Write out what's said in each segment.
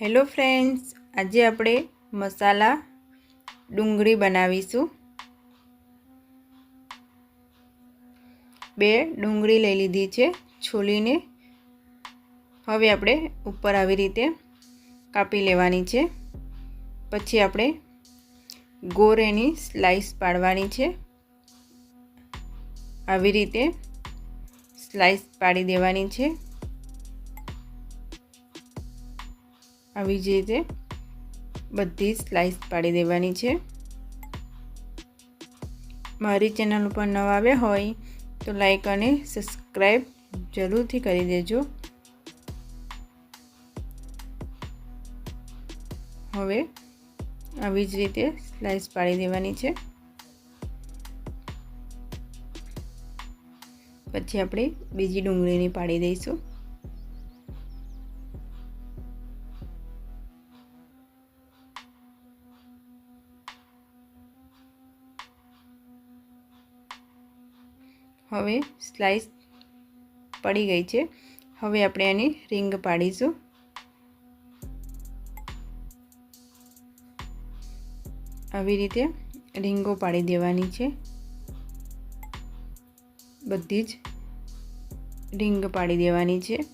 Hello friends, આજે આપણે મસાલા ડુંગળી બનાવીશું. બે ડુંગળી લઈ લીધી છે છોલીને. હવે આપણે ઉપર આવી રીતે કાપી લેવાની છે. પછી આપણે ગોર એની સ્લાઈસ પાડવાની છે. આવી રીતે સ્લાઈસ પાડી દેવાની છે. આવી જ રીતે બધી સ્લાઇસ પાડી દેવાની છે. મારી ચેનલ ઉપર નવા આવ્યા હોય તો લાઈક અને સબસ્ક્રાઈબ જરૂરથી કરી દેજો. હવે આવી જ રીતે સ્લાઇસ પાડી દેવાની છે. પછી આપણે બીજી ડુંગળીની પાડી દઈશું. હવે સ્લાઈસ પડી ગઈ છે. હવે આપણે એની રિંગ પાડીશું. આવી રીતે રીંગો પાડી દેવાની છે. બધી જ રીંગ પાડી દેવાની છે.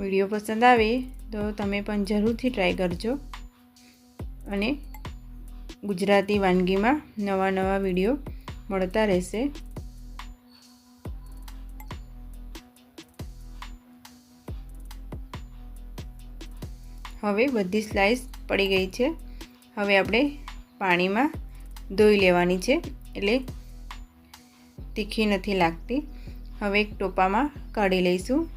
વીડિયો પસંદ આવે તો તમે પણ જરૂરથી ટ્રાય કરજો. અને ગુજરાતી વાનગીમાં નવા નવા વીડિયો મળતા રહેશે. હવે બધી સ્લાઈસ પડી ગઈ છે. હવે આપણે પાણીમાં ધોઈ લેવાની છે, એટલે તીખી નથી લાગતી. હવે એક ટોપામાં કાઢી લઈશું.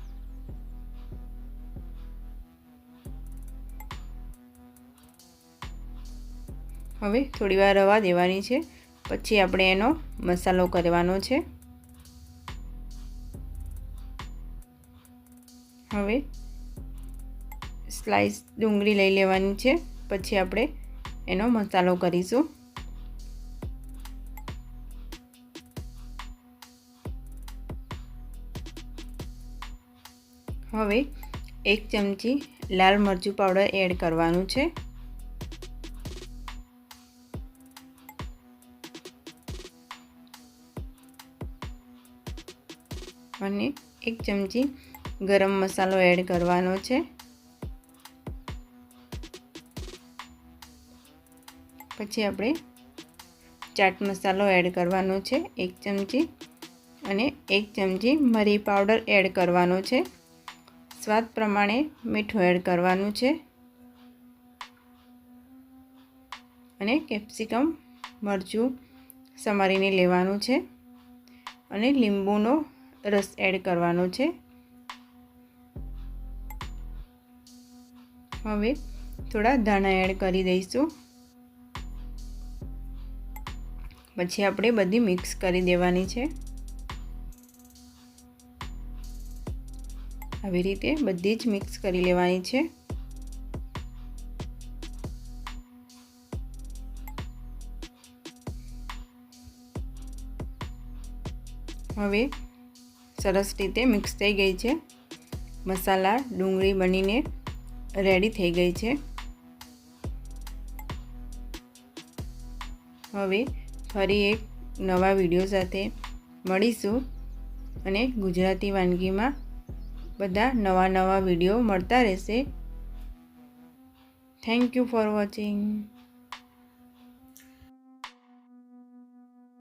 હવે થોડી વાર રવા દેવાની છે. પછી આપણે એનો મસાલો કરવાનો છે. હવે સ્લાઈસ ડુંગળી લઈ લેવાની છે. પછી આપણે એનો મસાલો કરીશું. હવે એક ચમચી લાલ મરચું પાવડર એડ કરવાનું છે. અને એક ચમચી ગરમ મસાલો એડ કરવાનો છે. પછી આપણે ચાટ મસાલો એડ કરવાનો છે, એક ચમચી અને એક ચમચી મરી પાવડર એડ કરવાનો છે. સ્વાદ પ્રમાણે મીઠું એડ કરવાનું છે. અને કેપ્સિકમ, મરચું સમારીને લેવાનું છે. અને લીંબુનો રસ એડ કરવાનો છે. હવે થોડા ધાણા એડ કરી દઈશું. પછી આપણે બધી મિક્સ કરી દેવાની છે. આવી રીતે બધી જ મિક્સ કરી લેવાની છે. હવે સરસ રીતે મિક્સ થઈ ગઈ છે. મસાલા, ડુંગળી બનીને રેડી થઈ ગઈ છે. હવે ફરી એક નવા વીડિયો સાથે મળીશું અને ગુજરાતી વાનગીમાં બધા નવા નવા વીડિયો મળતા રહેશે. Thank you for watching